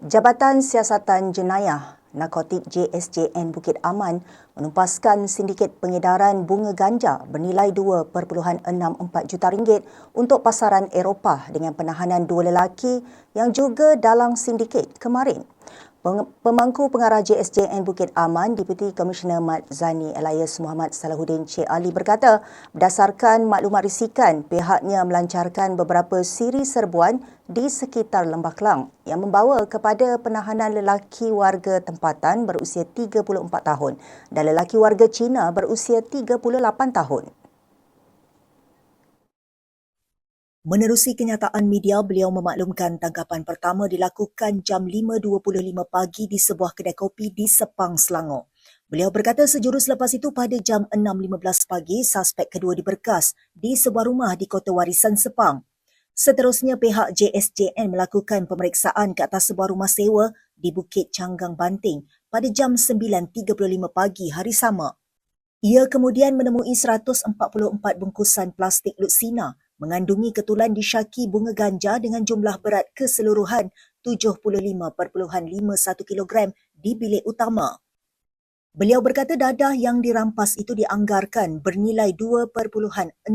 Jabatan Siasatan Jenayah Narkotik JSJN Bukit Aman menumpaskan sindiket pengedaran bunga ganja bernilai 2.64 juta ringgit untuk pasaran Eropah dengan penahanan dua lelaki yang juga dalam sindiket kemarin. Pemangku pengarah JSJN Bukit Aman, Deputi Komisioner Mat Zani Elias Muhammad Salahuddin Cik Ali berkata, berdasarkan maklumat risikan, pihaknya melancarkan beberapa siri serbuan di sekitar Lembah Kelang yang membawa kepada penahanan lelaki warga tempatan berusia 34 tahun dan lelaki warga Cina berusia 38 tahun. Menerusi kenyataan media, beliau memaklumkan tangkapan pertama dilakukan jam 5.25 pagi di sebuah kedai kopi di Sepang, Selangor. Beliau berkata sejurus lepas itu pada jam 6.15 pagi, suspek kedua diberkas di sebuah rumah di Kota Warisan Sepang. Seterusnya, pihak JSJN melakukan pemeriksaan ke atas sebuah rumah sewa di Bukit Canggang Banting pada jam 9.35 pagi hari sama. Ia kemudian menemui 144 bungkusan plastik lutsina mengandungi ketulan disyaki bunga ganja dengan jumlah berat keseluruhan 75.51 kg di bilik utama. Beliau berkata dadah yang dirampas itu dianggarkan bernilai 2.64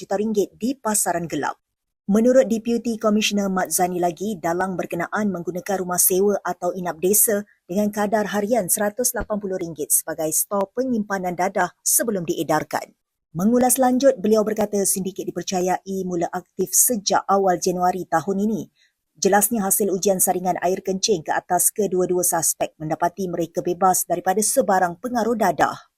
juta ringgit di pasaran gelap. Menurut Deputy Commissioner Mat Zani lagi, dalam berkenaan menggunakan rumah sewa atau inap desa dengan kadar harian RM180 sebagai stor penyimpanan dadah sebelum diedarkan. Mengulas lanjut, beliau berkata sindiket dipercayai mula aktif sejak awal Januari tahun ini. Jelasnya hasil ujian saringan air kencing ke atas kedua-dua suspek mendapati mereka bebas daripada sebarang pengaruh dadah.